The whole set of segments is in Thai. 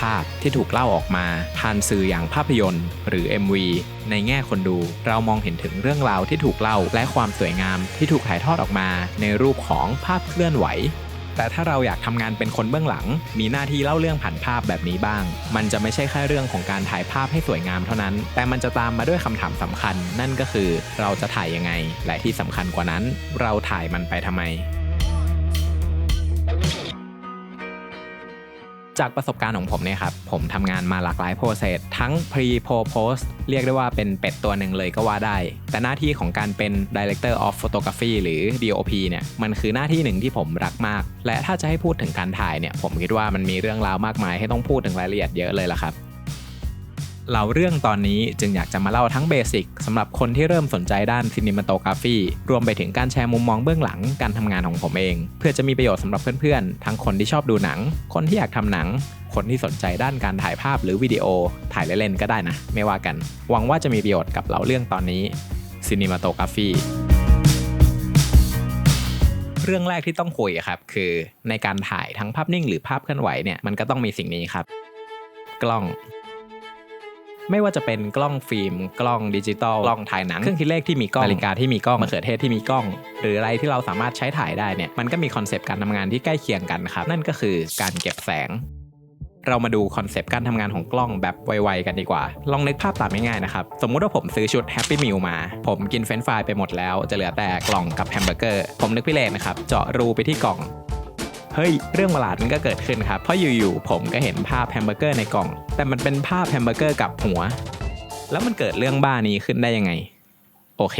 ภาพที่ถูกเล่าออกมาผ่านสื่ออย่างภาพยนตร์ หรือ MV ในแง่คนดู เรามองเห็นถึงเรื่องราวที่ถูกเล่าและความสวยงามที่ถูกถ่ายทอดออกมา ในรูปของภาพเคลื่อนไหวแต่ถ้าเราอยากทำงานเป็นคนเบื้องหลัง มีหน้าที่เล่าเรื่องผ่านภาพแบบนี้บ้าง มันจะไม่ใช่แค่เรื่องของการถ่ายภาพให้สวยงามเท่านั้น แต่มันจะตามมาด้วยคำถามสำคัญ นั่นก็คือเราจะถ่ายยังไง และที่สำคัญกว่านั้น เราถ่ายมันไปทำไม จากประสบการณ์ของผมเนี่ยครับ ผมทำงานมาหลากหลายโปรเซสทั้ง pre pro post เรียกได้ว่าเป็นเป็ดตัวหนึ่งเลยก็ว่าได้ แต่หน้าที่ของการเป็น director of photography หรือ DOP เนี่ยมันคือหน้าที่หนึ่งที่ผมรักมาก และถ้าจะให้พูดถึงการถ่ายเนี่ยผมคิดว่ามันมีเรื่องราวมากมายให้ต้องพูดถึงรายละเอียดเยอะเลยล่ะครับ เราเรื่องตอนนี้จึงอยากจะมาเล่าทั้งเบสิกสำหรับคนที่เริ่มสนใจด้านซินิมาโตกราฟีรวมไปถึงการแชร์มุมมองเบื้องหลังการทำงานของผมเอง เพื่อจะมีประโยชน์สำหรับเพื่อนๆ ทั้งคนที่ชอบดูหนัง คนที่อยากทำหนัง คนที่สนใจด้านการถ่ายภาพหรือวิดีโอ ถ่ายเล่นๆก็ได้นะ ไม่ว่ากัน หวังว่าจะมีประโยชน์กับเราเรื่องตอนนี้ซินิมาโตกราฟีเรื่องแรกที่ต้องคุยครับคือในการถ่ายทั้งภาพนิ่งหรือภาพเคลื่อนไหวเนี่ยมันก็ต้องมีสิ่งนี้ครับ กล้อง ไม่ว่าจะเป็นกล้องฟิล์ม กล้องดิจิตอลกล้องถ่ายหนัง เครื่องคิดเลขที่มีกล้องนาฬิกาที่มีกล้องมะเขือเทศที่มีกล้อง หรืออะไรที่เราสามารถใช้ถ่ายได้เนี่ยมันก็มีคอนเซปต์การทำงานที่ใกล้เคียงกันครับนั่นก็คือการเก็บแสงเรามาดูคอนเซปต์การทำงานของกล้องแบบไวๆกันดีกว่า ลองนึกภาพตามง่ายๆนะครับ สมมุติว่าผมซื้อชุด Happy Meal มา ผมกินเฟรนช์ฟรายไปหมดแล้ว จะเหลือแต่กล่องกับแฮมเบอร์เกอร์ ผมนึกพิเรนนะครับ เจาะรูไปที่กล่อง เฮ้ยเรื่องประหลาดมันก็เกิดขึ้นครับ เพราะอยู่ๆผมก็เห็นภาพแฮมเบอร์เกอร์ในกล่อง แต่มันเป็นภาพแฮมเบอร์เกอร์กับหัว แล้วมันเกิดเรื่องบ้านี้ขึ้นได้ยังไง โอเค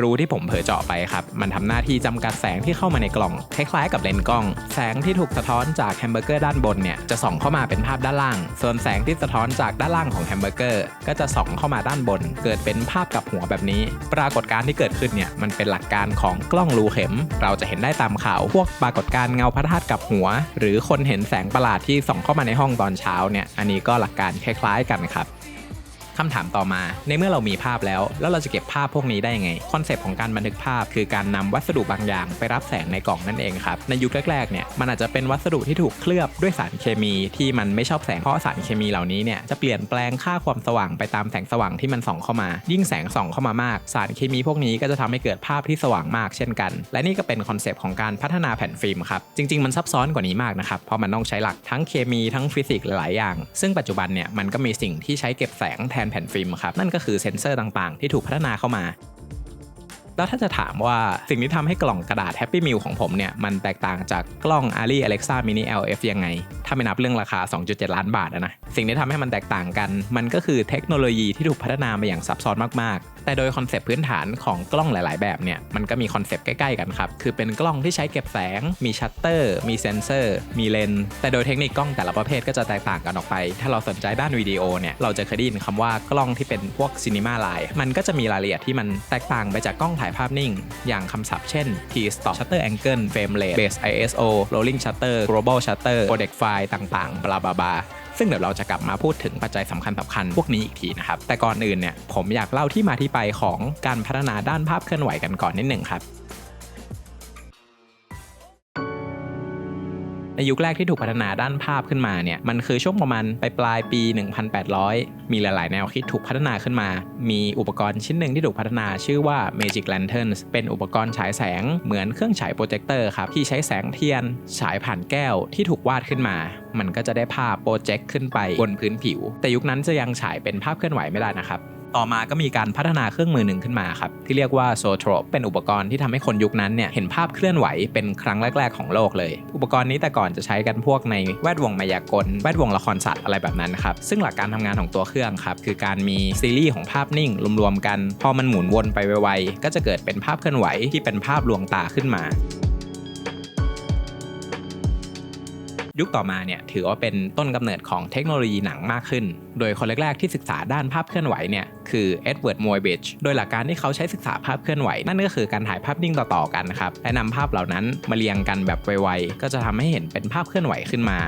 รูที่ผมเผลอเจาะไปครับ มันทำหน้าที่จำกัดแสงที่เข้ามาในกล่อง คล้ายๆกับเลนส์กล้อง แสงที่ถูกสะท้อนจากแฮมเบอร์เกอร์ด้านบนเนี่ยจะส่องเข้ามาเป็นภาพด้านล่าง ส่วนแสงที่สะท้อนจากด้านล่างของแฮมเบอร์เกอร์ก็จะส่องเข้ามาด้านบน เกิดเป็นภาพกับหัวแบบนี้ ปรากฏการณ์ที่เกิดขึ้นเนี่ยมันเป็นหลักการของกล้องรูเข็ม เราจะเห็นได้ตามข่าวพวกปรากฏการณ์เงาพระธาตุกับหัว หรือคนเห็นแสงประหลาดที่ส่องเข้ามาในห้องตอนเช้าเนี่ยอันนี้ก็หลักการคล้าย ๆ กันครับ คำถามต่อมา ในเมื่อเรามีภาพแล้ว แล้วเราจะเก็บภาพพวกนี้ได้ยังไง คอนเซปต์ของการบันทึกภาพ คือการนำวัสดุบางอย่าง ไปรับแสงในกล่องนั่นเองครับ ในยุคแรกๆ เนี่ย มันอาจจะเป็นวัสดุที่ถูกเคลือบด้วยสารเคมีที่มันไม่ชอบแสง เพราะสารเคมีเหล่านี้เนี่ย จะเปลี่ยนแปลงค่าความสว่างไปตามแสงสว่างที่มันส่องเข้ามา ยิ่งแสงส่องเข้ามามาก สารเคมีพวกนี้ก็จะทำให้เกิดภาพที่สว่างมากเช่นกัน และนี่ก็เป็นคอนเซปต์ของการพัฒนาแผ่นฟิล์มครับ จริง ๆ มันซับซ้อนกว่านี้มากนะครับ เพราะมันต้องใช้หลักทั้งเคมีทั้งฟิสิกส์หลายอย่าง ซึ่งปัจจุบันเนี่ยมันก็มีสิ่งที่ใช้เก็บแสงแทนแผ่นฟิล์มครับนั่นก็คือเซ็นเซอร์ต่างๆ ที่ถูกพัฒนาเข้ามา แล้วถ้าจะถามว่าสิ่งที่ทำให้กล่องกระดาษ Happy Meal ของผมเนี่ย มันแตกต่างจากกล้อง Ali Alexa Mini LF ยังไง ถ้าไม่นับเรื่องราคา 2.7 ล้านบาทนะ สิ่งที่ทำให้มันแตกต่างกัน มันก็คือเทคโนโลยีที่ถูกพัฒนามาอย่างซับซ้อนมากๆแต่โดยคอนเซปต์พื้นฐานของกล้องหลาย ๆ แบบเนี่ยมันก็มีคอนเซปต์ใกล้ ๆ กันครับ คือเป็นกล้องที่ใช้เก็บแสง มีชัตเตอร์ มีเซนเซอร์ มีเลนส์แต่โดยเทคนิคกล้องแต่ละประเภทก็จะแตกต่างกันออกไป ถ้าเราสนใจด้านวิดีโอเนี่ยเราจะเคยได้ยินคำว่ากล้องที่เป็นพวกซีนีมาไลน์มันก็จะมีรายละเอียดที่มันแตกต่างไปจากกล้องถ่ายภาพนิ่ง อย่างคำศัพท์เช่น T stop shutter angle frame rate base ISO rolling shutter global shutter codec file ต่างๆบลาบลาบา ซึ่งเดี๋ยวเราจะกลับมาพูดถึงปัจจัยสำคัญสาคัญพวกนี้อีกทีนะครับ แต่ก่อนอื่นเนี่ยผมอยากเล่าที่มาที่ไปของการพัฒนาด้านภาพเคลื่อนไหวกันก่อนนิดหนึ่งครับ ยุคแรกที่ถูกพัฒนาด้านภาพขึ้นมาเนี่ยมันคือช่วงประมาณปลายปลายปี 1800 มีหลาย ๆ แนวคิดถูกพัฒนาขึ้นมา มีอุปกรณ์ชิ้นหนึ่งที่ถูกพัฒนาชื่อว่า Magic Lanterns เป็นอุปกรณ์ฉายแสงเหมือนเครื่องฉายโปรเจคเตอร์ครับที่ใช้แสงเทียน ฉายผ่านแก้วที่ถูกวาดขึ้นมา มันก็จะได้ภาพโปรเจกต์ขึ้นไปบนพื้นผิว แต่ยุคนั้นจะยังฉายเป็นภาพเคลื่อนไหวไม่ได้นะครับ ต่อมาก็มีการพัฒนาเครื่องมือหนึ่งขึ้นมาครับ ที่เรียกว่าโซโทรปเป็นอุปกรณ์ที่ทำให้คนยุคนั้นเนี่ยเห็นภาพเคลื่อนไหวเป็นครั้งแรก ๆ ของโลกเลย อุปกรณ์นี้แต่ก่อนจะใช้กันพวกในแวดวงมายากล แวดวงละครสัตว์อะไรแบบนั้นครับ ซึ่งหลักการทำงานของตัวเครื่องครับ คือการมีซีรีส์ของภาพนิ่งรวมๆกัน พอมันหมุนวนไปไวๆก็จะเกิดเป็นภาพเคลื่อนไหวที่เป็นภาพลวงตาขึ้นมา ยุคต่อมาเนี่ยถือว่าเป็นต้นกำเนิดของเทคโนโลยีหนังมากขึ้น โดยคนแรกๆที่ศึกษาด้านภาพเคลื่อนไหวเนี่ยคือเอ็ดเวิร์ดมวยเบชโดยหลักการที่เขาใช้ศึกษาภาพเคลื่อนไหว นั่นก็คือการถ่ายภาพนิ่งต่อๆกันครับและนำภาพเหล่านั้นมาเรียงกันแบบไวๆก็จะทำให้เห็นเป็นภาพเคลื่อนไหวขึ้นมา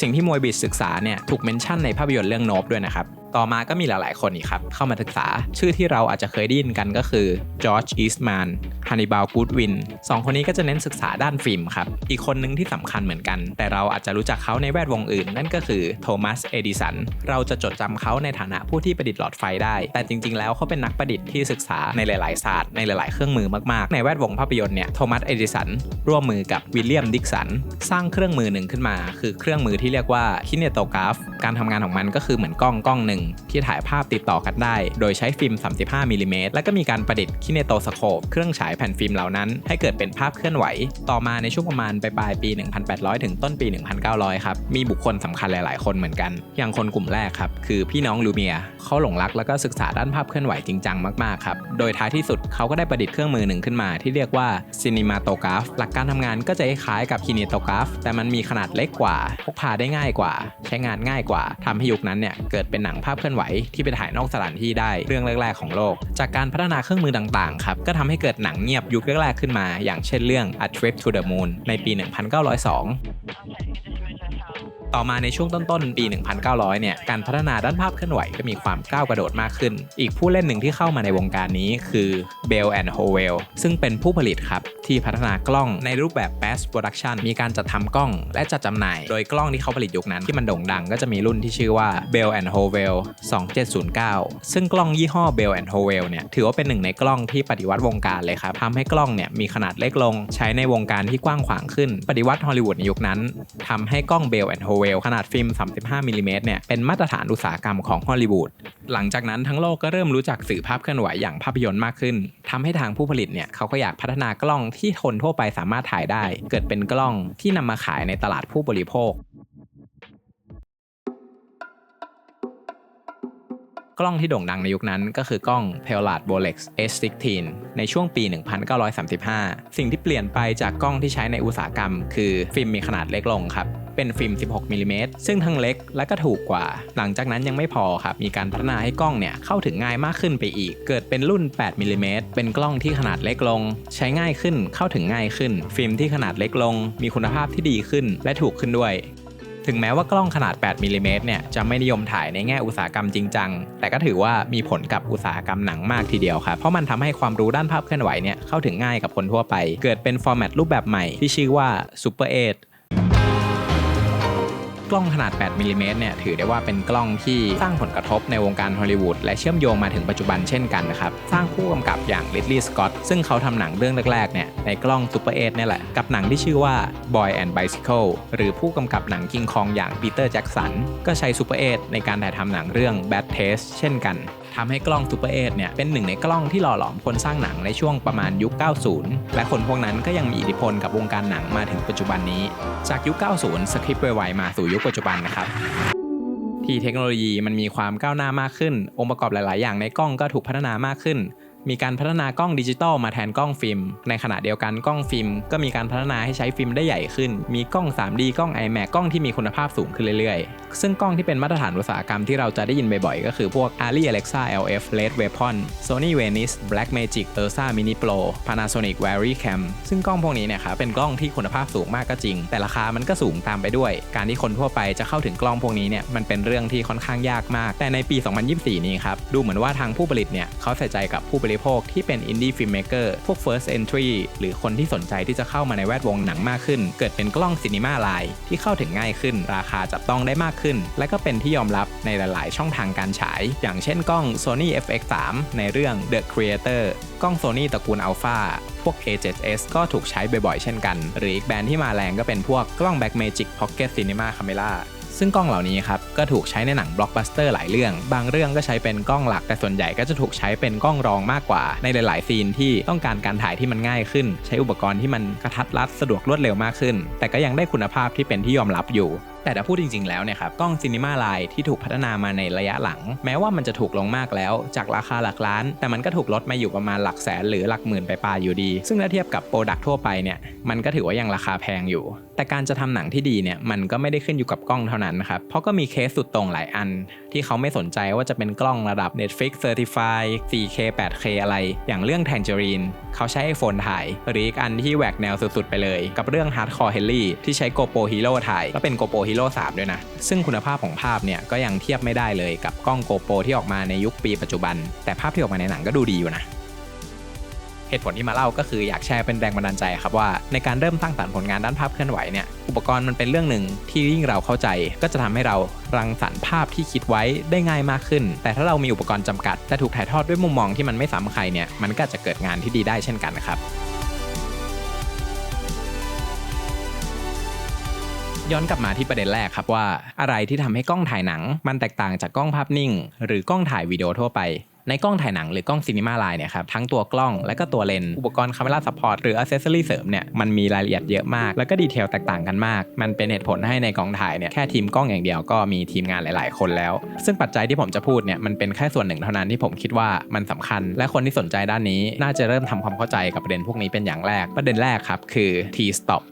สิ่งที่มวยบิชศึกษาเนี่ยถูกเมนชั่นในภาพยนตร์เรื่องโนบด้วยนะครับ ต่อมาก็มีหลาย ๆ คนอีกครับ เข้ามาศึกษา ชื่อที่เราอาจจะเคยได้ยินกันก็คือจอร์จอีสแมนฮันนิบาลกูดวินสองคนนี้ก็จะเน้นศึกษาด้านฟิล์มครับ อีกคนนึงที่สำคัญเหมือนกัน แต่เราอาจจะรู้จักเขาในแวดวงอื่น นั่นก็คือโทมัสเอดิสันเราจะจดจำเขาในฐานะผู้ที่ประดิษฐ์หลอดไฟได้ แต่จริง ๆ แล้วเขาเป็นนักประดิษฐ์ที่ศึกษาในหลาย ๆ ศาสตร์ในหลาย ๆ เครื่องมือมาก ๆ ในแวดวงภาพยนตร์เนี่ยโทมัสเอดิสันร่วมมือกับวิลเลียมดิกสันสร้างเครื่องมือหนึ่งขึ้นมา คือเครื่องมือที่เรียกว่าคินเนโตกราฟการทำงานของมันก็คือเหมือนกล้องกล้องหนึ่งที่ถ่ายภาพติดต่อกันได้ โดยใช้ฟิล์ม 35 มิลลิเมตรและก็มีการประดิษฐ์คินเนโตสโคปเครื่องฉายแผ่นฟิล์มเหล่านั้น ให้เกิดเป็นภาพเคลื่อนไหว ต่อมาในช่วงประมาณปลายปี 1800 ถึงต้นปี 1900 ครับ มีบุคคลสำคัญหลาย ๆ คนเหมือนกัน อย่างคนกลุ่มแรกครับ คือพี่น้องลูเมียเขาหลงรักแล้วก็ศึกษาด้านภาพเคลื่อนไหวจริงจังมาก ๆ ครับ โดยท้ายที่สุดเขาก็ได้ประดิษฐ์เครื่องมือหนึ่งขึ้นมา ที่เรียกว่าซินิมาโตกราฟหลักการทำงานก็จะคล้ายกับคินเนโตกราฟแต่มันมีขนาดเล็กกว่าพกพาได้ง่ายกว่า ใช้งานง่ายกว่าทำให้ยุคนั้นเนี่ยเกิดเป็นหนังภาพาพเคลื่อนไหวที่ไปถ่ายนอกสถานที่ได้เรื่องแรก ๆ ของโลก จากการพัฒนาเครื่องมือต่างๆครับก็ทำให้เกิดหนังเงียบยุคแรกๆขึ้นมา อย่างเช่นเรื่อง A Trip to the Moon ในปี 1902 ต่อมาในช่วงต้นๆ ปี 1900 เนี่ย การพัฒนาด้านภาพเคลื่อนไหวก็มีความก้าวกระโดดมากขึ้น อีกผู้เล่นหนึ่งที่เข้ามาในวงการนี้คือ Bell and Howell ซึ่งเป็นผู้ผลิตครับ ที่พัฒนากล้องในรูปแบบ Mass Production มีการจัดทำกล้องและจัดจำหน่าย โดยกล้องที่เขาผลิตยุคนั้นที่มันโด่งดังก็จะมีรุ่นที่ชื่อว่า Bell and Howell 2709 ซึ่งกล้องยี่ห้อ Bell and Howell เนี่ยถือว่าเป็นหนึ่งในกล้องที่ปฏิวัติวงการเลยครับทำให้กล้องเนี่ยมีขนาดเล็กลง ใช้ในวงการที่กว้างขวางขึ้น ปฏิวัติฮอลลีวูดในยุคนั้นทำให้กล้อง Bell and Howell ขนาดฟิล์ม 35มิลลิเมตรเนี่ยเป็นมาตรฐานอุตสาหกรรมของฮอลลีวูดหลังจากนั้นทั้งโลกก็เริ่มรู้จักสื่อภาพเคลื่อนไหวอย่างภาพยนตร์มากขึ้นทำให้ทางผู้ผลิตเนี่ยเขาก็อยากพัฒนากล้องที่คนทั่วไปสามารถถ่ายได้ เกิดเป็นกล้องที่นำมาขายในตลาดผู้บริโภค ล้องที่โด่งดังในยุคนั้นก็คือกล้อง p e l a d Bolex H16 ในช่วงปี 1935 สิ่งที่เปลี่ยนไปจากกล้องที่ใช้ในอุตสาหกรรม คือฟิล์มมีขนาดเล็กลงครับเป็นฟิล์ม 16มิลลิเมตรซึ่งทั้งเล็กและก็ถูกกว่า หลังจากนั้นยังไม่พอครับ มีการพัฒนาให้กล้องเนี่ยเข้าถึงง่ายมากขึ้นไปอีก เกิดเป็นรุ่น 8มิลลิเมตรเป็นกล้องที่ขนาดเล็กลง ใช้ง่ายขึ้น เข้าถึงง่ายขึ้น ฟิล์มที่ขนาดเล็กลง มีคุณภาพที่ดีขึ้น และถูกขึ้นด้วย ถึงแม้ว่ากล้องขนาด 8มิลลิเมตรเนี่ยจะไม่นิยมถ่ายในแง่อุตสาหกรรมจริงจัง แต่ก็ถือว่ามีผลกับอุตสาหกรรมหนังมากทีเดียวครับ เพราะมันทำให้ความรู้ด้านภาพเคลื่อนไหวเนี่ยเข้าถึงง่ายกับคนทั่วไป เกิดเป็นฟอร์แมตรูปแบบใหม่ที่ชื่อว่า Super 8 กล้องขนาด 8มิลลิเมตรเนี่ยถือได้ว่าเป็นกล้องที่สร้างผลกระทบในวงการฮอลลีวูดและเชื่อมโยงมาถึงปัจจุบันเช่นกันนะครับ สร้างผู้กำกับอย่างลิตลี่สกอตซึ่งเขาทำหนังเรื่องแรกๆเนี่ยในกล้องซูเปอร์เนี่ยแหละ กับหนังที่ชื่อว่า Boy and Bicycle หรือผู้กำกับหนังกิงคองอย่างปีเตอร์แจ็กสันก็ใช้ Super 8ในการถ่ายทำหนังเรื่อง Bad Taste เช่นกัน ทำให้กล้อง Super 8เนี่ยเป็นหนึ่งในกล้องที่หล่อหลอมคนสร้างหนังในช่วงประมาณยุค 90 และคนพวกนั้นก็ยังมีอิทธิพลกับวงการหนังมาถึงปัจจุบันนี้ จากยุค 90 สคริปต์ไวๆมาสู่ยุคปัจจุบันนะครับที่เทคโนโลยีมันมีความก้าวหน้ามากขึ้น องค์ประกอบหลาย ๆ อย่างในกล้องก็ถูกพัฒนามากขึ้น มีการพัฒนากล้องดิจิตอลมาแทนกล้องฟิล์ม ในขณะเดียวกันกล้องฟิล์มก็มีการพัฒนาให้ใช้ฟิล์มได้ใหญ่ขึ้น มีกล้อง 3D กล้อง iMac กล้องที่มีคุณภาพสูงขึ้นเรื่อยๆ ซึ่งกล้องที่เป็นมาตรฐานอุตสาหกรรมที่เราจะได้ยินบ่อยๆ ก็คือพวก Arri Alexa LF Red Weapon Sony Venice Blackmagic Ursa Mini Pro Panasonic VariCam ซึ่งกล้องพวกนี้เนี่ยครับเป็นกล้องที่คุณภาพสูงมากก็จริง แต่ราคามันก็สูงตามไปด้วย การที่คนทั่วไปจะเข้าถึงกล้องพวกนี้เนี่ยมันเป็นเรื่องที่ค่อนข้างยากมาก แต่ในปี 2024 นี้ครับดูเหมือนว่าทางผู้ผลิตเนี่ยเขาใส่ใจกับผู้บริโภคที่เป็น indie filmmaker พวก first entry หรือคนที่สนใจที่จะเข้ามาในแวดวงหนังมากขึ้น เกิดเป็นกล้องซีนีมาไลน์ที่เข้าถึงง่ายขึ้น ราคาจับต้องได้มากขึ้น และก็เป็นที่ยอมรับในหลาย ๆ ช่องทางการฉาย อย่างเช่นกล้อง Sony FX3 ในเรื่อง The Creator กล้อง Sony ตระกูล Alpha พวก A7S ก็ถูกใช้บ่อย ๆ เช่นกัน หรืออีกแบรนด์ที่มาแรงก็เป็นพวกกล้อง Blackmagic Pocket Cinema Camera ซึ่งกล้องเหล่านี้ครับก็ถูกใช้ในหนังบล็อกบัสเตอร์หลายเรื่อง บางเรื่องก็ใช้เป็นกล้องหลักแต่ส่วนใหญ่ก็จะถูกใช้เป็นกล้องรองมากกว่า ในหลาย ๆ ซีนที่ต้องการการถ่ายที่มันง่ายขึ้น ใช้อุปกรณ์ที่มันกระทัดรัดสะดวกรวดเร็วมากขึ้น แต่ก็ยังได้คุณภาพที่เป็นที่ยอมรับอยู่ แต่ถ้าพูดจริง ๆ แล้วเนี่ยครับกล้องซีนีมาไลน์ที่ถูกพัฒนามาในระยะหลัง แม้ว่ามันจะถูกลงมากแล้ว จากราคาหลักล้าน แต่มันก็ถูกลดมาอยู่ประมาณหลักแสนหรือหลักหมื่นไปปลายอยู่ดี ซึ่งถ้าเทียบกับโปรดักทั่วไปเนี่ยมันก็ถือว่ายังราคาแพงอยู่ แต่การจะทำหนังที่ดีเนี่ยมันก็ไม่ได้ขึ้นอยู่กับกล้องเท่านั้นนะครับเพราะก็มีเคสสุดตรงหลายอัน ที่เขาไม่สนใจว่าจะเป็นกล้องระดับ Netflix Certified 4K 8K อะไร อย่างเรื่อง Tangerine เขาใช้ iPhone ถ่าย หรืออีกอันที่แหวกแนวสุดๆไปเลย กับเรื่อง Hardcore Henry ที่ใช้ GoPro Hero ถ่าย แล้วเป็น GoPro Hero Hero 3 ด้วยนะ ซึ่งคุณภาพของภาพเนี่ยก็ยังเทียบไม่ได้เลยกับกล้อง GoPro ที่ออกมาในยุคปีปัจจุบัน แต่ภาพที่ออกมาในหนังก็ดูดีอยู่นะ เหตุผลที่มาเล่าก็คืออยากแชร์เป็นแรงบันดาลใจครับว่าในการเริ่มสร้งสรรค์ผลงานด้านภาพเคลื่อนไหวเนี่ยอุปกรณ์มันเป็นเรื่องหนึ่งที่ยิ่งเราเข้าใจ ก็จะทำให้เรารังสรรค์ภาพที่คิดไว้ได้ง่ายมากขึ้น แต่ถ้าเรามีอุปกรณ์จำกัดและถูกถ่ายทอดด้วยมุมมองที่มันไม่ซ้ำใครเนี่ยมันก็จะเกิดงานที่ดีได้เช่นกันนะครับย้อนกลับมาที่ประเด็นแรกครับว่า อะไรที่ทำให้กล้องถ่ายหนัง มันแตกต่างจากกล้องภาพนิ่ง หรือกล้องถ่ายวิดีโอทั่วไป ในกล้องถ่ายหนังหรือกล้องซีนีมาไลน์เนี่ยครับทั้งตัวกล้องและก็ตัวเลนส์อุปกรณ์คาเมราซัพพอร์ตหรืออัเซสซอรี่เสริมเนี่ยมันมีรายละเอียดเยอะมาก แล้วก็ดีเทลแตกต่างกันมาก มันเป็นเหตุผลให้ในกองถ่ายเนี่ยแค่ทีมกล้องอย่างเดียวก็มีทีมงานหลาย ๆ คนแล้ว ซึ่งปัจจัยที่ผมจะพูดเนี่ยมันเป็นแค่ส่วนหนึ่งเท่านั้นที่ผมคิดว่ามันสำคัญ และคนที่สนใจด้านนี้ น่าจะเริ่มทำความเข้าใจกับประเด็นพวกนี้เป็นอย่างแรกประเด็นแรกครับคือ T stop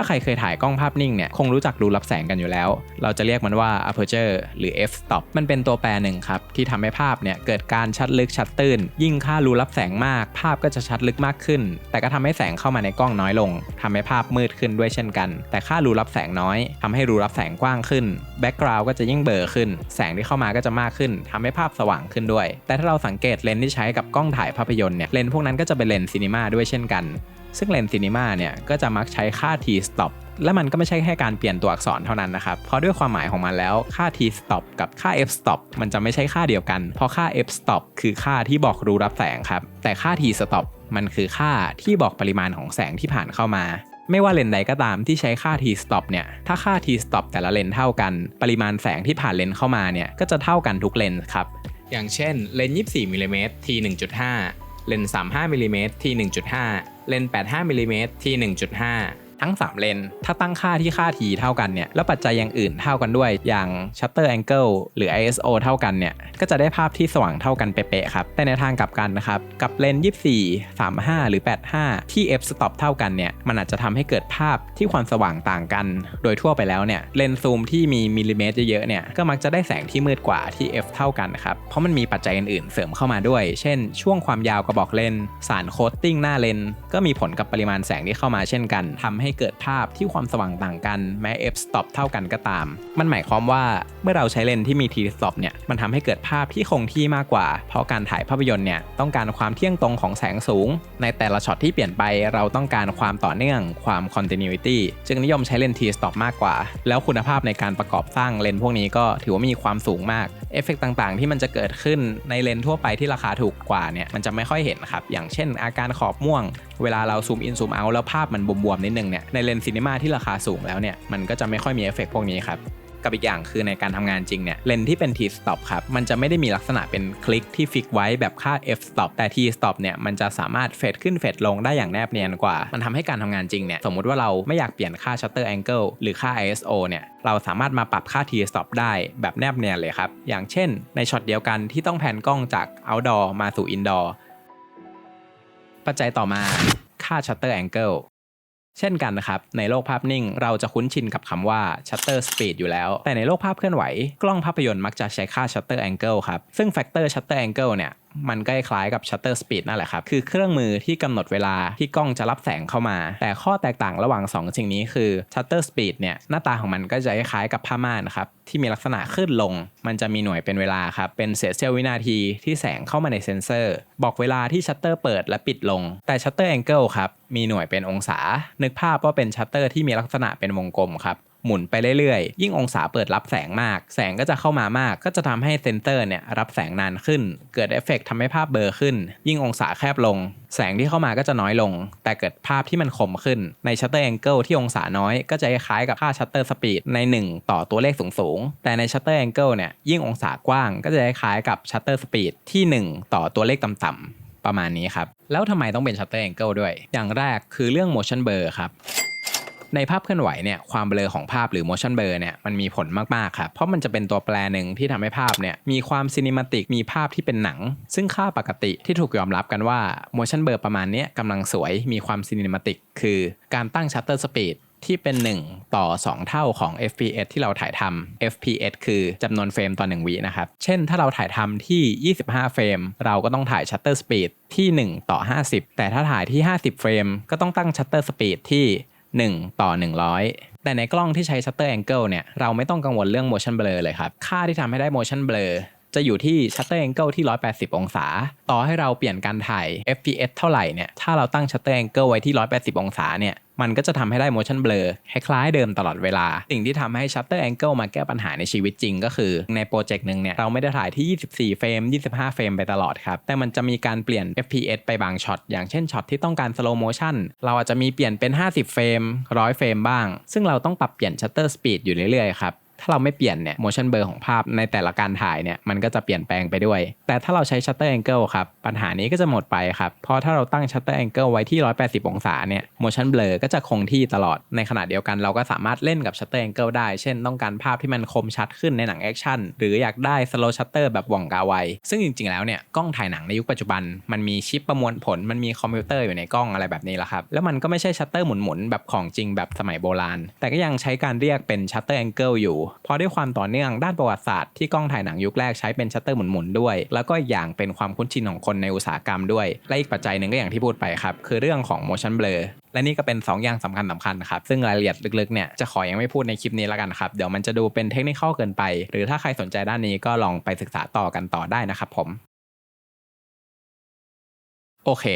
ถ้าใครเคยถ่ายกล้องภาพนิ่งเนี่ยคงรู้จักรูรับแสงกันอยู่แล้ว เราจะเรียกมันว่า aperture หรือ f stop มันเป็นตัวแปรหนึ่งครับ ที่ทำให้ภาพเนี่ยเกิดการชัดลึกชัดตื้น ยิ่งค่ารูรับแสงมาก ภาพก็จะชัดลึกมากขึ้น แต่ก็ทำให้แสงเข้ามาในกล้องน้อยลงทำให้ภาพมืดขึ้นด้วยเช่นกัน แต่ค่ารูรับแสงน้อยทำให้รูรับแสงกว้างขึ้น background ก็จะยิ่งเบลอขึ้น แสงที่เข้ามาก็จะมากขึ้นทำให้ภาพสว่างขึ้นด้วย แต่ถ้าเราสังเกตเลนส์ที่ใช้กับกล้องถ่ายภาพยนตร์เนี่ยเลนส์พวกนั้นก็จะเป็นเลนส์ซีนีมาด้วยเช่นกัน ซึ่งเลนส์ซีนีมาเนี่ยก็จะมักใช้ค่า t stop และมันก็ไม่ใช่แค่การเปลี่ยนตัวอักษรเท่านั้นนะครับ เพราะด้วยความหมายของมันแล้วค่า t stop กับค่า f stop มันจะไม่ใช่ค่าเดียวกัน เพราะค่า f stop คือค่าที่บอกรูรับแสงครับ แต่ค่า t stop มันคือค่าที่บอกปริมาณของแสงที่ผ่านเข้ามา ไม่ว่าเลนส์ใดก็ตามที่ใช้ค่า t stop เนี่ย ถ้าค่า t stop แต่ละเลนส์เท่ากัน ปริมาณแสงที่ผ่านเลนส์เข้ามาเนี่ย ก็จะเท่ากันทุกเลนส์ครับ อย่างเช่นเลนส์24มิลลิเมตร t 1.5 เลนส์35มิลิเมตรที่ 1.5 เลนส์85มิลิเมตรที่ 1.5 ทั้ง 3 เลน ถ้าตั้งค่าที่ค่า t เท่ากันเนี่ย แล้วปัจจัยอย่างอื่นเท่ากันด้วย อย่าง shutter angle หรือ ISO เท่ากันเนี่ย ก็จะได้ภาพที่สว่างเท่ากันเป๊ะๆครับ แต่ในทางกลับกันนะครับ กับเลน24 35 หรือ 85 ที่ f stop เท่ากันเนี่ย มันอาจจะทำให้เกิดภาพที่ความสว่างต่างกัน โดยทั่วไปแล้วเนี่ย เลนส์ซูมที่มีมิลลิเมตรเยอะๆเนี่ย ก็มักจะได้แสงที่มืดกว่าที่ f เท่ากันครับ เพราะมันมีปัจจัยอื่นๆ เสริมเข้ามาด้วย เช่น ช่วงความยาวกระบอกเลนส์สารโคตติ้งหน้าเลน ก็มีผลกับปริมาณแสงที่เข้ามาเช่นกันทำใให้เกิดภาพที่ความสว่างต่างกันแม้ f stop เท่ากันก็ตาม มันหมายความว่าเมื่อเราใช้เลนส์ที่มี t stop เนี่ยมันทำให้เกิดภาพที่คงที่มากกว่า เพราะการถ่ายภาพยนตร์เนี่ยต้องการความเที่ยงตรงของแสงสูง ในแต่ละช็อตที่เปลี่ยนไปเราต้องการความต่อเนื่องความ continuity จึงนิยมใช้เลนส์ t stop มากกว่า แล้วคุณภาพในการประกอบสร้างเลนส์พวกนี้ก็ถือว่ามีความสูงมากเอฟเฟกต่างๆ ที่มันจะเกิดขึ้นในเลนส์ทั่วไปที่ราคาถูกกว่าเนี่ยมันจะไม่ค่อยเห็นครับอย่างเช่น อาการขอบม่วง เวลาเราซูมอินซูมเอาแล้วภาพมันบวมๆนิดนึงเนี่ยในเลนส์ซีนีมาที่ราคาสูงแล้วเนี่ยมันก็จะไม่ค่อยมีเอฟเฟกพวกนี้ครับกับอีกอย่างคือในการทำงานจริงเนี่ยเลนส์ที่เป็น T stop ครับมันจะไม่ได้มีลักษณะเป็นคลิกที่ฟิกไว้แบบค่า f stop แต่ T stop เนี่ยมันจะสามารถเฟดขึ้นเฟดลงได้อย่างแนบเนียนกว่า มันทำให้การทำงานจริงเนี่ยสมมุติว่าเราไม่อยากเปลี่ยนค่า shutter angle หรือค่า ISO เนี่ยเราสามารถมาปรับค่า T stop ได้แบบแนบเนียนเลยครับ อย่างเช่น ในช็อตเดียวกันที่ต้องแผนกล้องจาก outdoor มาสู่ indoor ปัจจัยต่อมาค่า shutter angle เช่นกันนะครับ ในโลกภาพนิ่งเราจะคุ้นชินกับคำว่า shutter speed อยู่แล้ว แต่ในโลกภาพเคลื่อนไหว กล้องภาพยนตร์มักจะใช้ค่า shutter angle ครับ ซึ่ง factor shutter angle เนี่ย มันก็คล้ายกับ shutter speed นั่นแหละครับ คือเครื่องมือที่กำหนดเวลาที่กล้องจะรับแสงเข้ามา แต่ข้อแตกต่างระหว่าง 2 สิ่งนี้คือ shutter speed เนี่ยหน้าตาของมันก็จะคล้ายกับผ้าม่านครับที่มีลักษณะขึ้นลง มันจะมีหน่วยเป็นเวลาครับ เป็นเศษเสี้ยววินาทีที่แสงเข้ามาในเซ็นเซอร์ บอกเวลาที่ชัตเตอร์เปิดและปิดลง แต่ shutter angle ครับ มีหน่วยเป็นองศา นึกภาพว่าเป็นชัตเตอร์ที่มีลักษณะเป็นวงกลมครับ หมุนไปเรื่อยๆ ยิ่งองศาเปิดรับแสงมาก แสงก็จะเข้ามามาก ก็จะทำให้เซนเซอร์เนี่ยรับแสงนานขึ้น เกิดเอฟเฟกต์ทำให้ภาพเบลอขึ้น ยิ่งองศาแคบลง แสงที่เข้ามาก็จะน้อยลง แต่เกิดภาพที่มันคมขึ้น ในชัตเตอร์แองเกิลที่องศาน้อย ก็จะคล้ายกับค่าชัตเตอร์สปีดใน 1 ต่อตัวเลขสูงๆ แต่ในชัตเตอร์แองเกิลเนี่ยยิ่งองศากว้าง ก็จะคล้ายกับชัตเตอร์สปีดที่ 1 ต่อตัวเลขต่ำๆประมาณนี้ครับ แล้วทำไมต้องเป็นชัตเตอร์แองเกิลด้วย อย่างแรกคือเรื่อง motion blur ครับ ในภาพเคลื่อนไหวเนี่ยความเบลอของภาพหรือ motion blur เนี่ยมันมีผลมากๆครับเพราะมันจะเป็นตัวแปรหนึ่งที่ทำให้ภาพเนี่ยมีความซีนิมาติกมีภาพที่เป็นหนัง ซึ่งค่าปกติที่ถูกยอมรับกันว่า motion blur ประมาณนี้กำลังสวยมีความซีนิมาติกคือการตั้ง shutter speed ที่เป็น 1 ต่อ 2 เท่าของ fps ที่เราถ่ายทำ fps คือจำนวนเฟรมต่อ1วินะครับ เช่นถ้าเราถ่ายทำที่ 25 เฟรม เราก็ต้องถ่าย shutter speed ที่ 1 ต่อ 50 แต่ถ้าถ่ายที่ 50 เฟรม ก็ต้องตั้ง shutter speed ที่ 1 ต่อ 100 แต่ในกล้องที่ใช้ shutter angle เนี่ยเราไม่ต้องกังวลเรื่อง motion blur เลยครับ ค่าที่ทำให้ได้ motion blur จะอยู่ที่ shutter angle ที่ 180 องศา ต่อให้เราเปลี่ยนการถ่าย fps เท่าไหร่เนี่ย ถ้าเราตั้ง shutter angle ไว้ที่ 180 องศาเนี่ย มันก็จะทำให้ได้ motion blur คล้ายๆเดิมตลอดเวลา สิ่งที่ทำให้ shutter angle มาแก้ปัญหาในชีวิตจริงก็คือ ในโปรเจกต์หนึ่งเนี่ย เราไม่ได้ถ่ายที่ 24 เฟรม 25 เฟรมไปตลอดครับ แต่มันจะมีการเปลี่ยน fps ไปบางช็อต อย่างเช่นช็อตที่ต้องการ slow motion เราอาจจะมีเปลี่ยนเป็น 50 เฟรม 100 เฟรมบ้าง ซึ่งเราต้องปรับเปลี่ยน shutter speed อยู่เรื่อยๆครับ ถ้าเราไม่เปลี่ยนเนี่ย motion blur ของภาพในแต่ละการถ่ายเนี่ย มันก็จะเปลี่ยนแปลงไปด้วย แต่ถ้าเราใช้ shutter angle ครับ ปัญหานี้ก็จะหมดไปครับ เพราะถ้าเราตั้ง shutter angle ไว้ที่ 180 องศาเนี่ย motion blur ก็จะคงที่ตลอด ในขณะเดียวกันเราก็สามารถเล่นกับ shutter angle ได้ เช่น ต้องการภาพที่มันคมชัดขึ้นในหนังแอคชั่น หรืออยากได้ slow shutter แบบหว่องกาไว ซึ่งจริงๆ แล้วเนี่ย กล้องถ่ายหนังในยุคปัจจุบัน มันมีชิปประมวลผล มันมีคอมพิวเตอร์อยู่ในกล้องอะไรแบบนี้แล้วครับ แล้วมันก็ไม่ใช่ชัตเตอร์หมุนๆแบบของจริงแบบสมัยโบราณ แต่ก็ยังใช้การเรียกเป็น shutter angle อยู่เพราะด้วยความต่อเนื่องด้านประวัติศาสตร์ที่กล้องถ่ายหนังยุคแรกใช้เป็นชัตเตอร์หมุนๆด้วย แล้วก็อย่างเป็นความคุ้นชินของคนในอุตสาหกรรมด้วย และอีกปัจจัยหนึ่งก็อย่างที่พูดไปครับ คือเรื่องของ motion blur และนี่ก็เป็น 2 อย่างสำคัญสำคัญครับ ซึ่งรายละเอียดลึกๆเนี่ยจะขอยังไม่พูดในคลิปนี้แล้วกันครับ เดี๋ยวมันจะดูเป็นเทคนิคเกินไป หรือถ้าใครสนใจด้านนี้ก็ลองไปศึกษาต่อกันต่อได้นะครับผมโอเค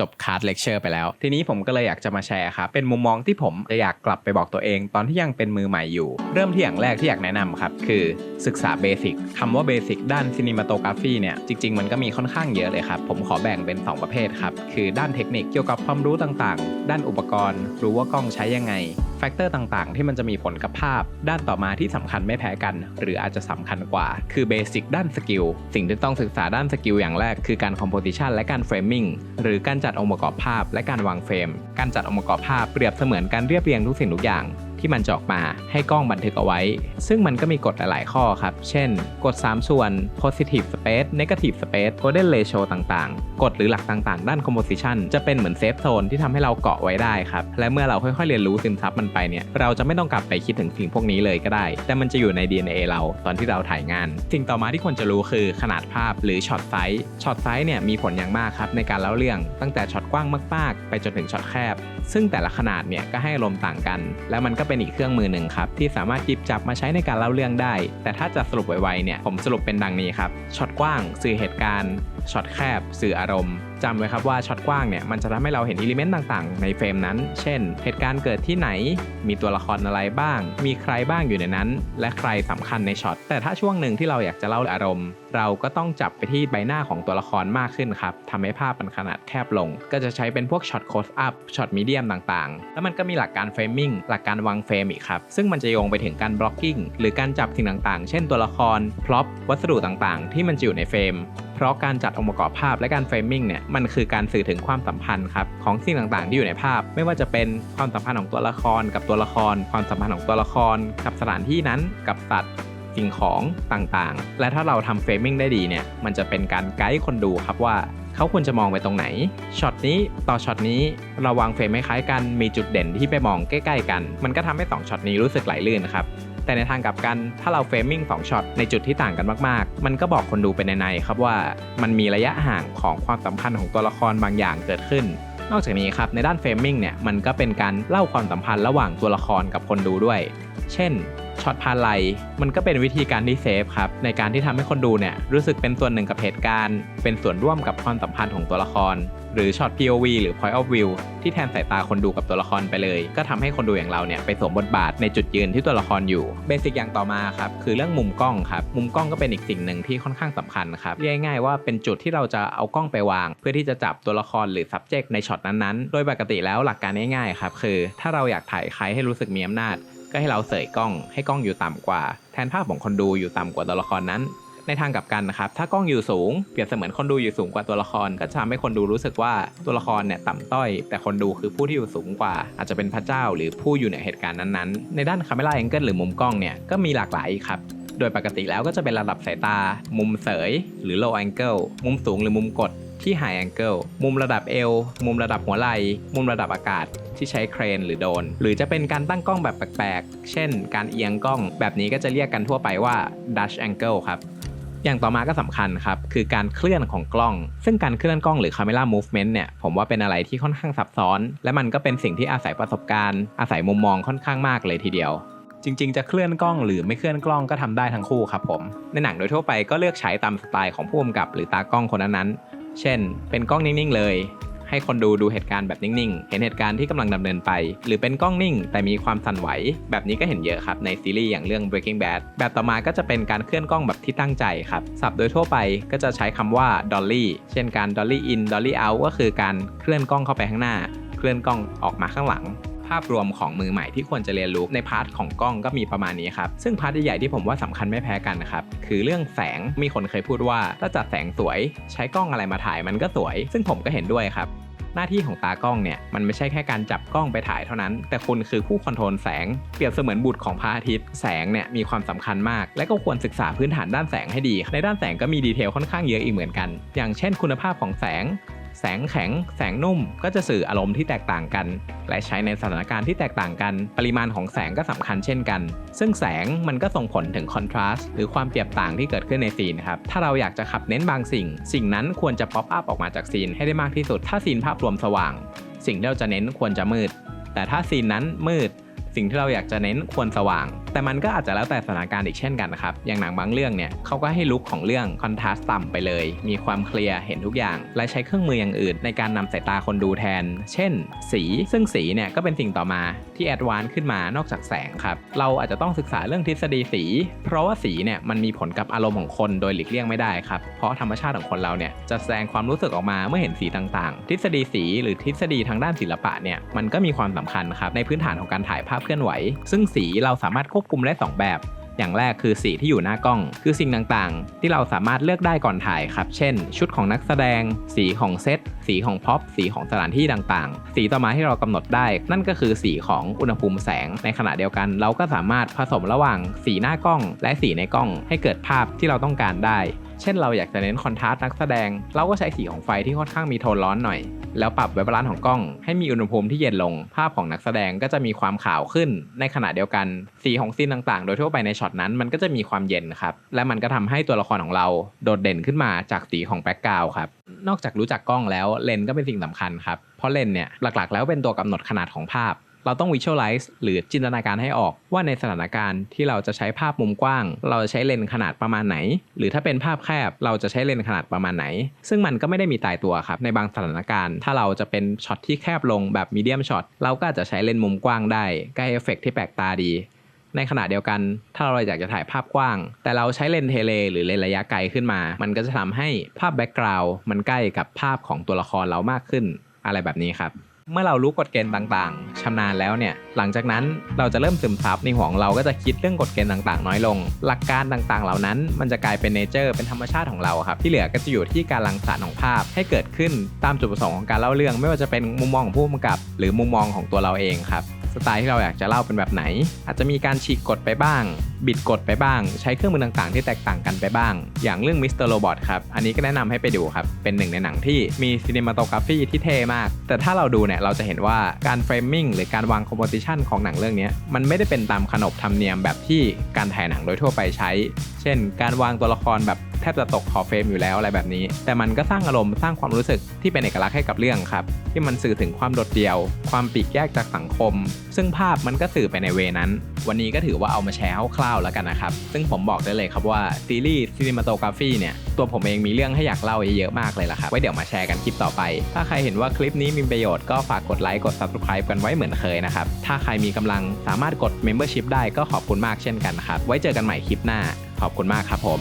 จบคาร์ดเลคเชอร์ไปแล้ว ทีนี้ผมก็เลยอยากจะมาแชร์ครับเป็นมุมมองที่ผมจะอยากกลับไปบอกตัวเอง ตอนที่ยังเป็นมือใหม่อยู่ เริ่มที่อย่างแรกที่อยากแนะนำครับ คือศึกษาเบสิกคำว่าเบสิกด้านซินิมาโตกราฟีเนี่ยจริง ๆ มันก็มีค่อนข้างเยอะเลยครับ ผมขอแบ่งเป็น 2 ประเภทครับ คือด้านเทคนิคเกี่ยวกับความรู้ต่างๆ ด้านอุปกรณ์ รู้ว่ากล้องใช้ยังไงแฟกเตอร์ต่างๆ ที่มันจะมีผลกับภาพ ด้านต่อมาที่สำคัญไม่แพ้กัน หรืออาจจะสำคัญกว่า คือเบสิกด้านสกิลสิ่งที่ต้องศึกษาด้านสกิลอย่างแรกคือการคอมโพสิชันและการเฟรมมิ่งหรือการจัดองค์ประกอบภาพและการวางเฟรม การจัดองค์ประกอบภาพเปรียบเสมือนการเรียบเรียงทุกสิ่งทุกอย่าง ที่มันจะออกมาให้กล้องบันทึกเอาไว้ ซึ่งมันก็มีกฎหลาย ๆ ข้อครับ เช่น กฎ 3 ส่วน positive space negative space golden ratio ต่าง ๆ กฎหรือหลักต่าง ๆ ด้าน composition จะเป็นเหมือนเซฟโซนที่ทำให้เราเกาะไว้ได้ครับ และเมื่อเราค่อย ๆ เรียนรู้ซึมซับมันไปเนี่ย เราจะไม่ต้องกลับไปคิดถึงสิ่งพวกนี้เลยก็ได้ แต่มันจะอยู่ใน DNA เราตอนที่เราถ่ายงาน สิ่งต่อมาที่ควรจะรู้คือขนาดภาพหรือช็อตไซส์ช็อตไซส์เนี่ยมีผลอย่างมากครับในการเล่าเรื่องตั้งแต่ช็อตกว้างมาก ๆ ไปจนถึงช็อตแคบ ซึ่งแต่ละขนาดเนี่ยก็ให้อารมณ์ต่างกัน และมันก็เป็นอีกเครื่องมือหนึ่งครับที่สามารถจิบจับมาใช้ในการเล่าเรื่องได้ แต่ถ้าจะสรุปไวๆเนี่ยผมสรุปเป็นดังนี้ครับช็อตกว้างสื่อเหตุการณ์ ช็อตแคบสื่ออารมณ์จำไว้ครับว่าช็อตกว้างเนี่ยมันจะทำให้เราเห็นอิเลเมนต์ต่างๆ ในเฟรมนั้น เช่น เหตุการณ์เกิดที่ไหน มีตัวละครอะไรบ้าง มีใครบ้างอยู่ในนั้น และใครสำคัญในช็อต แต่ถ้าช่วงหนึ่งที่เราอยากจะเล่าอารมณ์ เราก็ต้องจับไปที่ใบหน้าของตัวละครมากขึ้นครับทำให้ภาพมันขนาดแคบลง ก็จะใช้เป็นพวกช็อตโคสอัพ ช็อตมีเดียมต่างๆ แล้วมันก็มีหลักการเฟรมมิ่ง หลักการวางเฟรมอีกครับ ซึ่งมันจะโยงไปถึงการบล็อกกิ้งหรือการจับสิ่งต่างๆ เช่นตัวละครพร็อพวัสดุต่างๆ ที่มันจะอยู่ในเฟรม เพราะการจัดองค์ประกอบภาพและการเฟรมมิ่งเนี่ยมันคือการสื่อถึงความสัมพันธ์ครับของสิ่งต่างๆ ที่อยู่ในภาพ ไม่ว่าจะเป็นความสัมพันธ์ของตัวละคร กับตัวละคร ความสัมพันธ์ของตัวละคร กับสถานที่นั้นกับสัตว์สิ่งของต่างๆ และถ้าเราทำเฟรมมิ่งได้ดีเนี่ย มันจะเป็นการไกด์คนดูครับว่าเขาควรจะมองไปตรงไหน ช็อตนี้ต่อช็อตนี้เราวางเฟรมคล้ายๆกัน มีจุดเด่นที่ไปมองใกล้ ๆ กัน มันก็ทำให้2ช็อตนี้รู้สึกไหลลื่นครับ แต่ในทางกลับกันถ้าเราเฟรมมิ่ง2ช็อตในจุดที่ต่างกันมากๆ มันก็บอกคนดูไปในๆครับว่ามันมีระยะห่างของความสัมพันธ์ของตัวละครบางอย่างเกิดขึ้น นอกจากนี้ครับในด้านเฟรมมิ่งเนี่ยมันก็เป็นการเล่าความสัมพันธ์ระหว่างตัวละครกับคนดูด้วย เช่น ช็อตพาไลมันก็เป็นวิธีการที่เซฟครับในการที่ทำให้คนดูเนี่ยรู้สึกเป็นส่วนหนึ่งกับเหตุการณ์ เป็นส่วนร่วมกับความสัมพันธ์ของตัวละคร หรือช็อต POV หรือ Point of View ที่แทนสายตาคนดูกับตัวละครไปเลย ก็ทำให้คนดูอย่างเราเนี่ยไปสวมบทบาทในจุดยืนที่ตัวละครอยู่เบสิกอย่างต่อมาครับคือเรื่องมุมกล้องครับมุมกล้องก็เป็นอีกสิ่งหนึ่งที่ค่อนข้างสำคัญครับเรียกง่ายว่าเป็นจุดที่เราจะเอากล้องไปวาง เพื่อที่จะจับตัวละครหรือ subject ในช็อตนั้นๆ โดยปกติแล้วหลักการง่ายๆครับคือถ้าเราอยากถ่ายใครให้รู้สึกมีอำนาจ ก็ให้เราเสยกล้อง ให้กล้องอยู่ต่ำกว่า แทนภาพของคนดูอยู่ต่ำกว่าตัวละครนั้น ในทางกลับกันนะครับ ถ้ากล้องอยู่สูง เปรียบเสมือนคนดูอยู่สูงกว่าตัวละคร ก็จะทำให้คนดูรู้สึกว่าตัวละครเนี่ยต่ำต้อย แต่คนดูคือผู้ที่อยู่สูงกว่า อาจจะเป็นพระเจ้าหรือผู้อยู่ในเหตุการณ์นั้นๆ ในด้าน camera angle หรือมุมกล้องเนี่ยก็มีหลากหลายครับโดยปกติแล้วก็จะเป็นระดับสายตา มุมเสย หรือ low angle มุมสูงหรือมุมกด ที่ high angle มุมระดับเอว มุมระดับหัวไหล่มุมระดับอากาศที่ใช้เครนหรือโดน หรือจะเป็นการตั้งกล้องแบบแปลกๆ เช่น การเอียงกล้อง แบบนี้ก็จะเรียกกันทั่วไปว่า Dutch angle ครับอย่างต่อมาก็สำคัญครับ คือการเคลื่อนของกล้อง ซึ่งการเคลื่อนกล้องหรือ camera movement เนี่ย ผมว่าเป็นอะไรที่ค่อนข้างซับซ้อน และมันก็เป็นสิ่งที่อาศัยประสบการณ์ อาศัยมุมมองค่อนข้างมากเลยทีเดียว จริง ๆ จะเคลื่อนกล้องหรือไม่เคลื่อนกล้องก็ทำได้ทั้งคู่ครับผม ในหนังโดยทั่วไปก็เลือกใช้ตามสไตล์ของผู้กำกับ หรือตากล้องคนนั้นๆ เช่น เป็นกล้องนิ่งๆเลย ให้คนดูดูเหตุการณ์แบบนิ่งๆ เห็นเหตุการณ์ที่กำลังดำเนินไป หรือเป็นกล้องนิ่ง แต่มีความสั่นไหว แบบนี้ก็เห็นเยอะครับในซีรีส์อย่างเรื่อง Breaking Bad แบบต่อมาก็จะเป็นการเคลื่อนกล้องแบบที่ตั้งใจครับศัพท์โดยทั่วไปก็จะใช้คำว่า dolly เช่นการ dolly in dolly out ก็คือการเคลื่อนกล้องเข้าไปข้างหน้า เคลื่อนกล้องออกมาข้างหลัง ภาพรวมของมือใหม่ที่ควรจะเรียนรู้ในพาร์ทของกล้องก็มีประมาณนี้ครับ ซึ่งพาร์ทใหญ่ๆที่ผมว่าสำคัญไม่แพ้กันนะครับ คือเรื่องแสงมีคนเคยพูดว่า ถ้าจัดแสงสวยใช้กล้องอะไรมาถ่ายมันก็สวย ซึ่งผมก็เห็นด้วยครับหน้าที่ของตากล้องเนี่ยมันไม่ใช่แค่การจับกล้องไปถ่ายเท่านั้น แต่คุณคือผู้คอนโทรลแสง เปรียบเสมือนบุตรของพระอาทิตย์ แสงเนี่ยมีความสำคัญมาก และก็ควรศึกษาพื้นฐานด้านแสงให้ดี ในด้านแสงก็มีดีเทลค่อนข้างเยอะอีกเหมือนกัน อย่างเช่นคุณภาพของแสง แสงแข็ง แสงนุ่ม ก็จะสื่ออารมณ์ที่แตกต่างกัน และใช้ในสถานการณ์ที่แตกต่างกัน ปริมาณของแสงก็สำคัญเช่นกัน ซึ่งแสงมันก็ส่งผลถึงคอนทราสต์หรือความเปรียบต่างที่เกิดขึ้นในซีนครับ ถ้าเราอยากจะขับเน้นบางสิ่ง สิ่งนั้นควรจะป๊อปอัพออกมาจากซีนให้ได้มากที่สุด ถ้าซีนภาพรวมสว่าง สิ่งที่เราจะเน้นควรจะมืด แต่ถ้าซีนนั้นมืด สิ่งที่เราอยากจะเน้นควรสว่าง แต่มันก็อาจจะแล้วแต่สถานการณ์อีกเช่นกันนะครับ อย่างหนังบางเรื่องเนี่ยเขาก็ให้ลุคของเรื่องคอนทราสต์ต่ำไปเลย มีความเคลียร์เห็นทุกอย่าง และใช้เครื่องมืออย่างอื่น ในการนำสายตาคนดูแทน เช่น สี ซึ่งสีเนี่ยก็เป็นสิ่งต่อมาที่แอดวานซ์ขึ้นมานอกจากแสงครับ เราอาจจะต้องศึกษาเรื่องทฤษฎีสี เพราะว่าสีเนี่ยมันมีผลกับอารมณ์ของคนโดยหลีกเลี่ยงไม่ได้ครับ เพราะธรรมชาติของคนเราเนี่ยจะแสดงความรู้สึกออกมาเมื่อเห็นสีต่างๆ ทฤษฎีสีหรือทฤษฎีทางด้านศิลปะเนี่ยมันก็มีความสำคัญครับในพื้นฐานของการถ่ายภาพเคลื่อนไหว ซึ่งสีเราสามารถควบคุมได้สองแบบ อย่างแรกคือสีที่อยู่หน้ากล้อง คือสิ่งต่างๆ ที่เราสามารถเลือกได้ก่อนถ่ายครับ เช่น ชุดของนักแสดง สีของเซต สีของพ็อป สีของสถานที่ต่างๆ สีต่อมาที่เรากำหนดได้ นั่นก็คือสีของอุณหภูมิแสง ในขณะเดียวกัน เราก็สามารถผสมระหว่างสีหน้ากล้อง และสีในกล้อง ให้เกิดภาพที่เราต้องการได้ เช่นเราอยากจะเน้นคอนทราสต์นักแสดง เราก็ใช้สีของไฟที่ค่อนข้างมีโทนร้อนหน่อย แล้วปรับไวบาลานซ์ของกล้อง ให้มีอุณหภูมิที่เย็นลง ภาพของนักแสดงก็จะมีความขาวขึ้น ในขณะเดียวกัน สีของซีนต่างๆ โดยทั่วไปในช็อตนั้นมันก็จะมีความเย็นครับ และมันก็ทำให้ตัวละครของเราโดดเด่นขึ้นมาจากสีของแบ็กกราวด์ครับ นอกจากรู้จักกล้องแล้วเลนส์ก็เป็นสิ่งสำคัญครับ เพราะเลนส์เนี่ยหลักๆ แล้วเป็นตัวกำหนดขนาดของภาพ เราต้อง visualize หรือจินตนาการให้ออกว่าในสถานการณ์ที่เราจะใช้ภาพมุมกว้าง เราจะใช้เลนส์ขนาดประมาณไหน หรือถ้าเป็นภาพแคบเราจะใช้เลนส์ขนาดประมาณไหน ซึ่งมันก็ไม่ได้มีตายตัวครับในบางสถานการณ์ ถ้าเราจะเป็นช็อตที่แคบลงแบบมีเดียมช็อตเราก็อาจจะใช้เลนส์มุมกว้างได้ใกล้เอฟเฟกต์ที่แปลกตาดีในขณะเดียวกัน ถ้าเราอยากจะถ่ายภาพกว้าง แต่เราใช้เลนเทเล หรือเลนระยะไกลขึ้นมา มันก็จะทำให้ภาพแบ็กกราวด์มันใกล้กับภาพของตัวละครเรามากขึ้น อะไรแบบนี้ครับ เมื่อเรารู้กฎเกณฑ์ต่างๆชำนาญแล้วเนี่ย หลังจากนั้นเราจะเริ่มซึมซับในหัวของเราก็จะคิดเรื่องกฎเกณฑ์ต่างๆ น้อยลง หลักการต่างๆ เหล่านั้น มันจะกลายเป็นเนเจอร์เป็นธรรมชาติของเราครับที่เหลือก็จะอยู่ที่การรังสรรค์ของภาพให้เกิดขึ้นตามจุดประสงค์ของการเล่าเรื่อง ไม่ว่าจะเป็นมุมมองของผู้กำกับ หรือมุมมองของตัวเราเองครับ สไตล์ที่เราอยากจะเล่าเป็นแบบไหน อาจจะมีการฉีกกฎไปบ้าง บิดกฎไปบ้าง ใช้เครื่องมือต่างๆ ที่แตกต่างกันไปบ้าง อย่างเรื่อง Mr. Robot ครับ อันนี้ก็แนะนำให้ไปดูครับ เป็นหนึ่งในหนังที่มีซีนิมาโตกราฟีที่เท่มาก แต่ถ้าเราดูเนี่ยเราจะเห็นว่าการเฟรมมิ่งหรือการวางคอมโพสิชันของหนังเรื่องนี้มันไม่ได้เป็นตามขนบธรรมเนียมแบบที่การถ่ายหนังโดยทั่วไปใช้ เช่น การวางตัวละครแบบ ทบจะตกขอบเฟรมอยู่แล้วอะไรแบบนี้ แต่มันก็สร้างอารมณ์สร้างความรู้สึกที่เป็นเอกลักษณ์ให้กับเรื่องครับ ที่มันสื่อถึงความโดดเดี่ยว ความปีกแยกจากสังคม ซึ่งภาพมันก็สื่อไปในเวนั้น วันนี้ก็ถือว่าเอามาแชร์คร่าวๆแล้วกันนะครับ ซึ่งผมบอกได้เลยครับว่าซีรีส์ซีนิมาโตกราฟีเนี่ยตัวผมเองมีเรื่องให้อยากเล่าเยอะๆมากเลยล่ะครับไว้เดี๋ยวมาแชร์กันคลิปต่อไป ถ้าใครเห็นว่าคลิปนี้มีประโยชน์ก็ฝากกดไลค์กด subscribe กันไว้เหมือนเคยนะครับถ้าใครมีกำลังสามารถกด membership ได้ก็ขอบคุณมากเช่นกันครับไว้เจอกันใหม่คลิปหน้า ขอบคุณมากครับผม